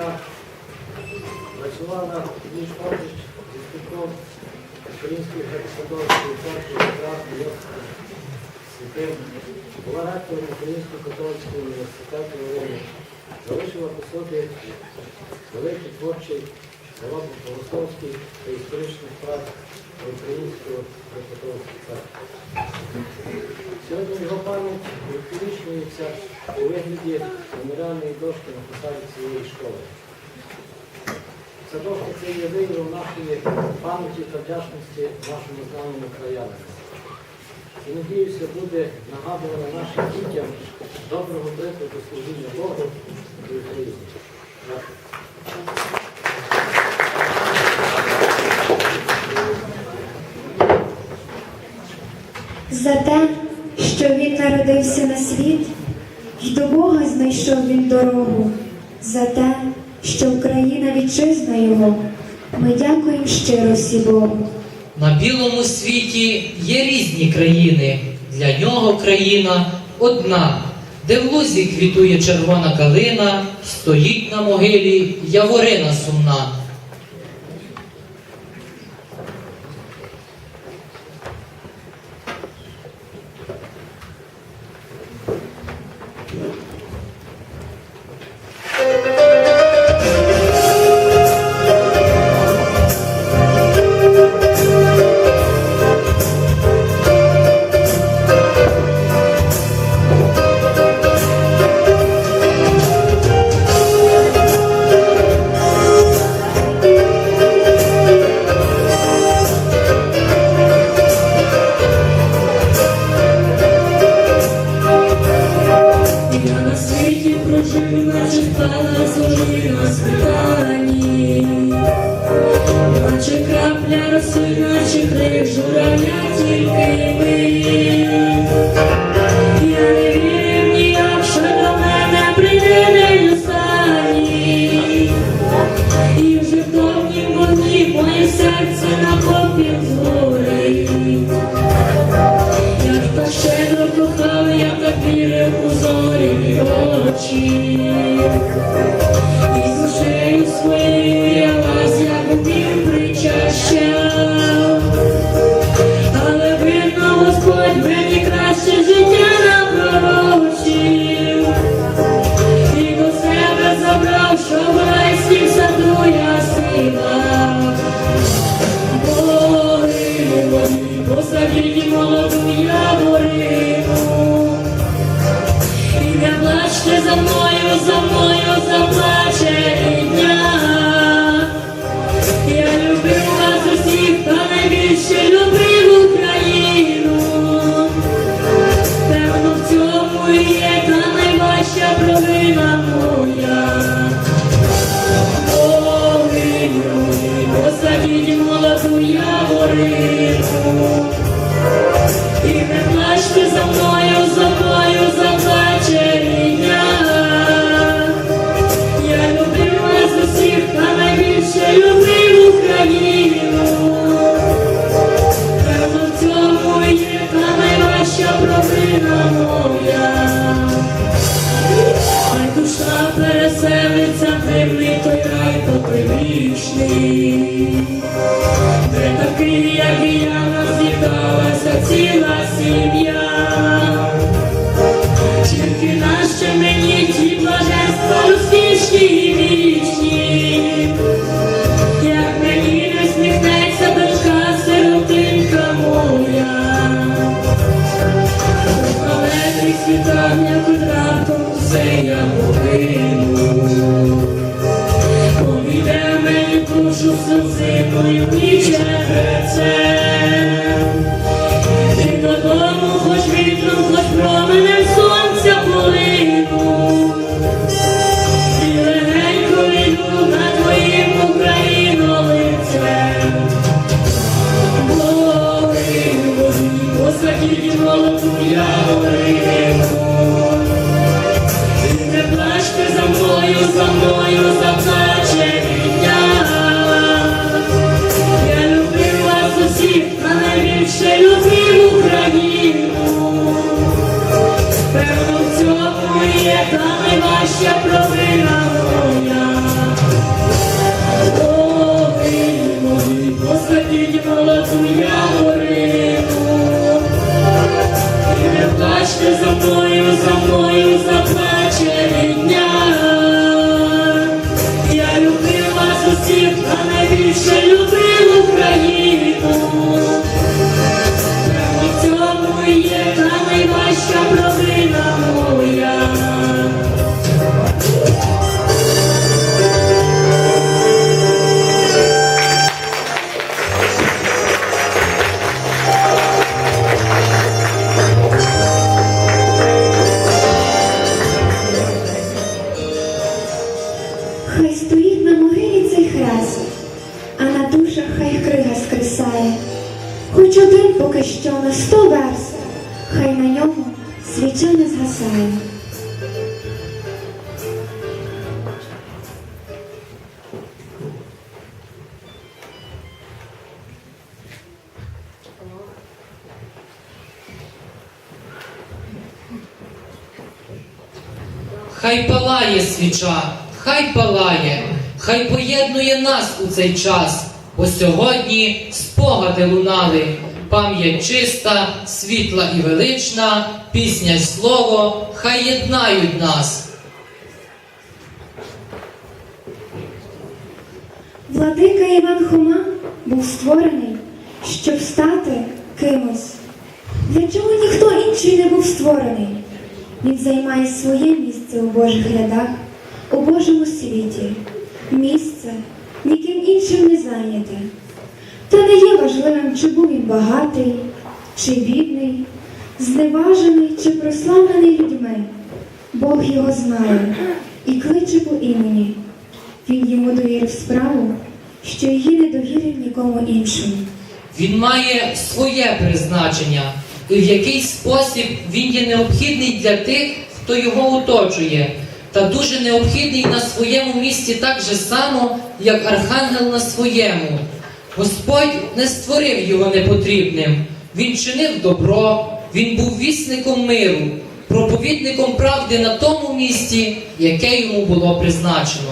яка працювала між поруч зі спілком Української греко-католицької церкви Прекрасний Святим, була ректором Українського католицького університету Волині, залишила по собі великий творчий зародок богословський та історичних праць Українського греко-католицької церкви. Сьогодні його пам'ять увіковічнюється у вигляді меморіальної дошки на фасаді цієї школи. Ця дошка це є виявом нашої пам'яті та вдячності нашому знаному краянам. І надіюся, буде нагадувана нашим дітям доброго прикладу служіння Богу і Україні. За те, що він народився на світ, й до Бога знайшов він дорогу, за те, що Україна вітчизна його, ми дякуємо щиро всі Богу. На білому світі є різні країни. Для нього країна одна, де в лузі квітує червона калина, стоїть на могилі яворина сумна. Що на сто верст, хай на ньому свіча не згасає. Хай палає свіча, хай палає, хай поєднує нас у цей час, бо сьогодні спогади лунали, пам'ять чиста, світла і велична, пісня й слово, хай єднають нас. Владика Іван Хома був створений, щоб стати кимось. Для чого ніхто інший не був створений? Він займає своє місце у Божих рядах, у Божому світі. Місце ніким іншим не зайняте. Та не є важливим, чи був він багатий, чи бідний, зневажений чи прославлений людьми. Бог його знає і кличе по імені. Він йому довірив справу, що її не довірив нікому іншому. Він має своє призначення, і в який спосіб він є необхідний для тих, хто його оточує, та дуже необхідний на своєму місці так же само, як архангел на своєму. Господь не створив його непотрібним. Він чинив добро, він був вісником миру, проповідником правди на тому місці, яке йому було призначено.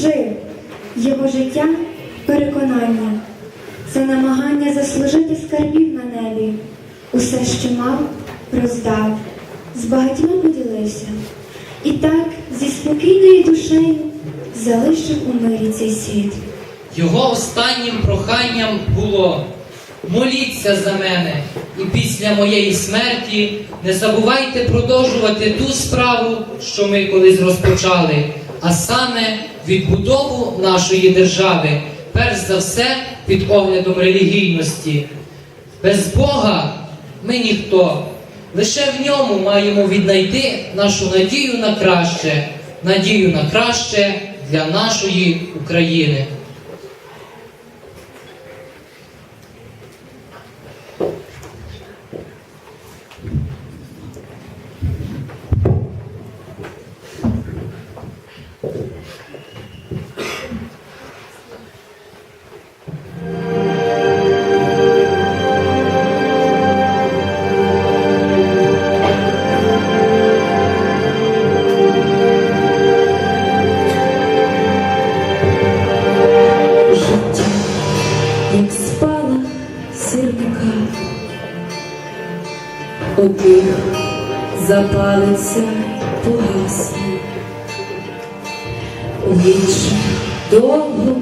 жив, його життя переконання, це намагання заслужити скарбів на небі. Усе, що мав, роздав, з багатьма поділився. І так зі спокійною душею залишив у мирі цей світ. Його останнім проханням було моліться за мене, і після моєї смерті не забувайте продовжувати ту справу, що ми колись розпочали, а саме відбудову нашої держави, перш за все під оглядом релігійності. Без Бога ми ніхто. Лише в ньому маємо віднайти нашу надію на краще, надію на краще для нашої України. Одних запалиться погасне, у інших довго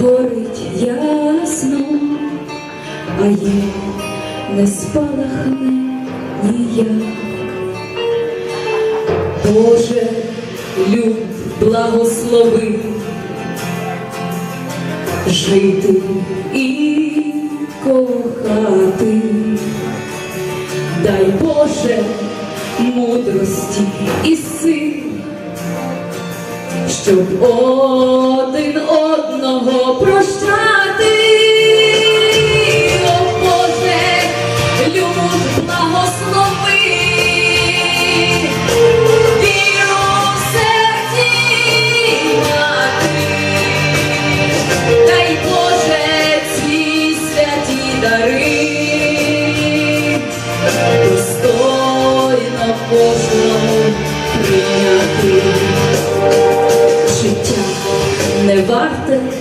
горить ясно, а є не спалахне ніяк. Боже, люб благослови жити і Боже мудрості і сил, щоб один одного прощати. Життя